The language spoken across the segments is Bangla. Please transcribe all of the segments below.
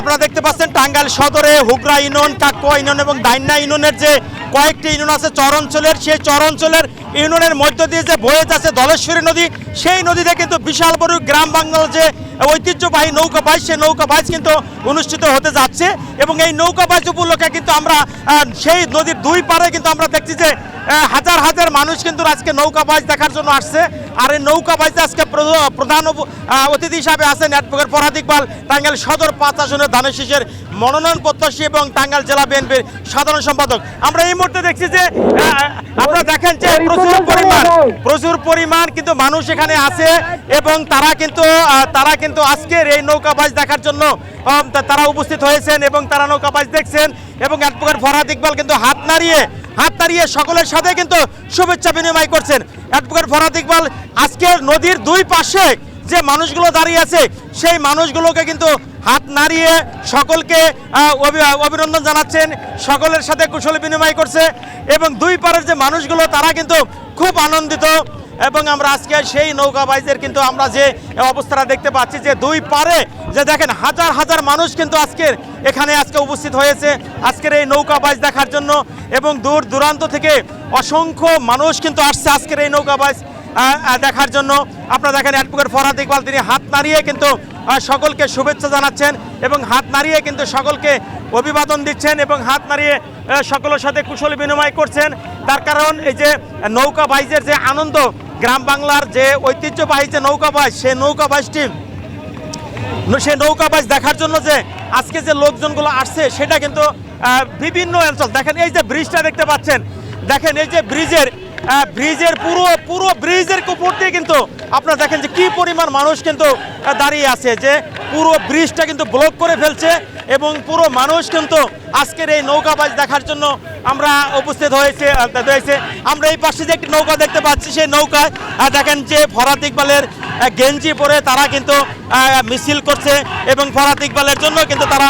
আপনারা দেখতে পাচ্ছেন টাঙ্গাইল সদরে হুগরা ইউনিয়ন, কাকুয়া ইউনিয়ন এবং দাইন্না ইউনিয়নের যে কয়েকটি ইউনিয়ন আছে, চর অঞ্চলের, সেই চর অঞ্চলের ইউনিয়নের মধ্য দিয়ে যে বয়ে যাচ্ছে দলেশ্বরী নদী, সেই নদীতে কিন্তু বিশাল বড় গ্রাম বাংলার যে ঐতিহ্যবাহী নৌকা বাইচ সেই নৌকা বাইচ কিন্তু অনুষ্ঠিত হতে যাচ্ছে এবং এই নৌকা বাইচ উপলক্ষে কিন্তু আমরা সেই নদীর দুই পারে কিন্তু আমরা দেখছি যে হাজার হাজার মানুষ কিন্তু আজকে নৌকা বাইচ দেখার জন্য আসছে। আর এই নৌকা বাইচে আজকে প্র- প্রধান অতিথি হিসাবে আছেন অ্যাডভোকেট ইকবাল, টাঙ্গাইল সদর পাঁচ আসনের ধানের শীষের মনোনয়ন প্রত্যাশী এবং টাঙ্গাইল জেলা বিএনপির সাধারণ সম্পাদক। আমরা এই মুহূর্তে দেখছি যে আপনারা দেখেন যে প্রচুর পরিমাণ প্রচুর পরিমাণ কিন্তু মানুষ এখানে আছে এবং তারা কিন্তু তারা কিন্তু আজকের এই নৌকা বাইচ দেখার জন্য তারা উপস্থিত হয়েছেন এবং তারা নৌকা বাইচ দেখছেন এবং অ্যাডভোকেট ফরহাদ ইকবাল কিন্তু হাত নাড়িয়ে হাত নাড়িয়ে সকলের সাথে কিন্তু শুভেচ্ছা বিনিময় করছেন। অ্যাডভোকেট ফরহাদ ইকবাল আজকের নদীর দুই পাশে যে মানুষগুলো দাঁড়িয়ে আছে সেই মানুষগুলোকে কিন্তু হাত নাড়িয়ে সকলকে অভিনন্দন জানাচ্ছেন। সকলের সাথে কুশল বিনিময় করছে এবং দুই পারের যে মানুষগুলো, তারা কিন্তু খুব আনন্দিত। এবং আমরা আজকে সেই নৌকা বাইজের কিন্তু আমরা যে অবস্থাটা দেখতে পাচ্ছি, যে দুই পারে যে দেখেন হাজার হাজার মানুষ কিন্তু আজকের এখানে আজকে উপস্থিত হয়েছে আজকের এই নৌকা বাইজ দেখার জন্য। এবং দূর দূরান্ত থেকে অসংখ্য মানুষ কিন্তু আসছে আজকের এই নৌকা বাইজ দেখার জন্য। আপনারা দেখেন অ্যাডভোকেট ফরহাদ ইকবাল তিনি হাত নাড়িয়ে কিন্তু সকলকে শুভেচ্ছা জানাচ্ছেন এবং হাত নাড়িয়ে কিন্তু সকলকে অভিবাদন দিচ্ছেন এবং হাত নাড়িয়ে সকলের সাথে কুশল বিনিময় করছেন। তার কারণ এই যে নৌকা বাইজের যে আনন্দ, গ্রাম বাংলার যে ঐতিহ্যবাহী যে নৌকা বাইজ, সেই নৌকা বাইজটি, সেই নৌকা বাইজ দেখার জন্য যে আজকে যে লোকজনগুলো আসছে, সেটা কিন্তু বিভিন্ন অঞ্চল। দেখেন এই যে ব্রিজটা দেখতে পাচ্ছেন। দেখেন এই যে ব্রিজের ব্রিজের পুরো পুরো ব্রিজের উপর দিয়ে কিন্তু আপনারা দেখেন যে কি পরিমাণ মানুষ কিন্তু দাঁড়িয়ে আছে যে পুরো ব্রিজটা কিন্তু ব্লক করে ফেলছে এবং পুরো মানুষ কিন্তু আজকের এই নৌকা বাইজ দেখার জন্য আমরা উপস্থিত হয়েছে হয়েছে। আমরা এই পাশে যে একটি নৌকা দেখতে পাচ্ছি, সেই নৌকায় দেখেন যে ফরাত ইকবালের গেঞ্জি পরে তারা কিন্তু মিছিল করছে এবং ফরাত ইকবালের জন্য কিন্তু তারা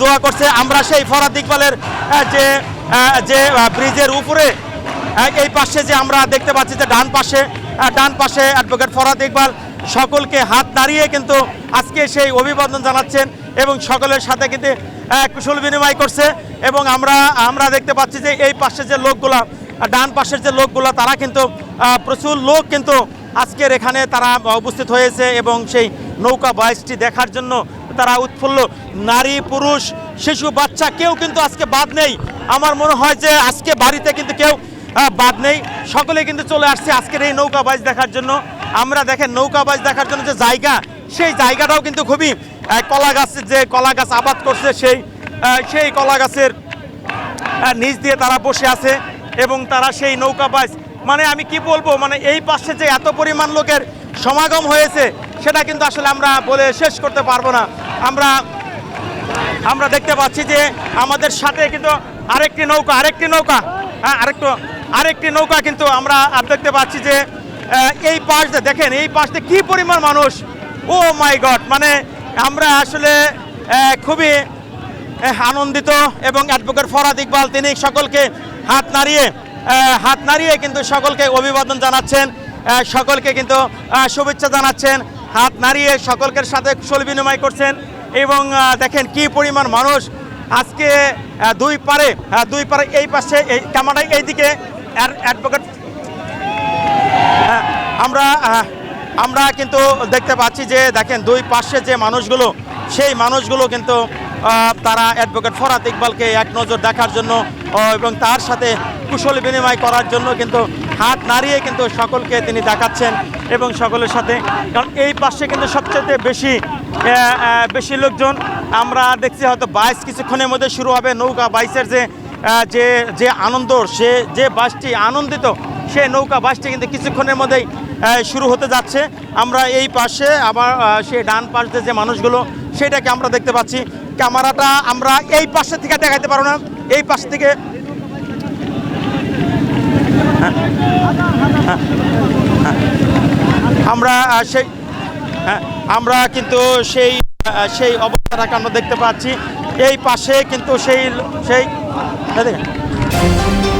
দোয়া করছে। আমরা সেই ফরাত ইকবালের যে যে ব্রিজের উপরে এই পাশে যে আমরা দেখতে পাচ্ছি যে ডান পাশে ডান পাশে অ্যাডভোকেট ফরাদ ইকবাল, সকলকে হাত নাড়িয়ে কিন্তু আজকে সেই অভিবাদন জানাচ্ছেন এবং সকলের সাথে কিন্তু কুশল বিনিময় করছে এবং আমরা আমরা দেখতে পাচ্ছি যে এই পাশে যে লোকগুলা ডান পাশের যে লোকগুলা, তারা কিন্তু প্রচুর লোক কিন্তু আজকের এখানে তারা উপস্থিত হয়েছে এবং সেই নৌকা বাইশটি দেখার জন্য তারা উৎফুল্ল। নারী, পুরুষ, শিশু, বাচ্চা কেউ কিন্তু আজকে বাদ নেই। আমার মনে হয় যে আজকে বাড়িতে কিন্তু কেউ বাদ নেই। সকলে কিন্তু চলে আসছে আজকের এই নৌকা বাইজ দেখার জন্য। আমরা দেখেন, নৌকা বাইজ দেখার জন্য যে জায়গা, সেই জায়গাটাও কিন্তু খুবই কলা গাছের যে কলা গাছ আবাদ করছে সেই সেই কলা গাছের নিচ দিয়ে তারা বসে আছে এবং তারা সেই নৌকা বাইজ মানে আমি কি বলব মানে এই পাশে যে এত পরিমাণ লোকের সমাগম হয়েছে, সেটা কিন্তু আসলে আমরা বলে শেষ করতে পারব না। আমরা আমরা দেখতে পাচ্ছি যে আমাদের সাথে কিন্তু আরেকটি নৌকা আরেকটি নৌকা হ্যাঁ আরেকটু আরেকটি নৌকা কিন্তু আমরা আর দেখতে পাচ্ছি যে এই পাশ দেখেন, এই পাশ কি পরিমাণ মানুষ? ও মাই গড মানে আমরা আসলে খুবই আনন্দিত এবং অ্যাডভোকেট ফরাদ ইকবাল, তিনি সকলকে হাত নাড়িয়ে হাত নাড়িয়ে কিন্তু সকলকে অভিবাদন জানাচ্ছেন সকলকে কিন্তু শুভেচ্ছা জানাচ্ছেন, হাত নাড়িয়ে সকলকে সাথে কুশল বিনিময় করছেন এবং দেখেন কি পরিমাণ মানুষ আজকে দুই পারে দুই পারে এই পাশে, এই ক্যামেরা এইদিকে অ্যাডভোকেট। হ্যাঁ, আমরা আমরা কিন্তু দেখতে পাচ্ছি যে দেখেন দুই পাশে যে মানুষগুলো সেই মানুষগুলো কিন্তু তারা অ্যাডভোকেট ফরাত ইকবালকে এক নজর দেখার জন্য এবং তার সাথে কুশল বিনিময় করার জন্য কিন্তু হাত নাড়িয়ে কিন্তু সকলকে তিনি দেখাচ্ছেন এবং সকলের সাথে। কারণ এই পাশে কিন্তু সবচেয়ে বেশি বেশি লোকজন আমরা দেখছি হয়তো বাইশ কিছুক্ষণের মধ্যে শুরু হবে নৌকা বাইশের যে যে যে আনন্দ, সে যে বাসটি আনন্দিত, সে নৌকা বাসটি কিন্তু কিছুক্ষণের মধ্যেই শুরু হতে যাচ্ছে। আমরা এই পাশে আবার সে ডান পাশ যে মানুষগুলো, সেটাকে আমরা দেখতে পাচ্ছি। ক্যামেরাটা আমরা এই পাশে থেকে দেখাতে পারো না, এই পাশ থেকে। আমরা সেই হ্যাঁ আমরা কিন্তু সেই সেই অবস্থাটাকে আমরা দেখতে পাচ্ছি। এই পাশে কিন্তু সেই সেই এই দেখেন।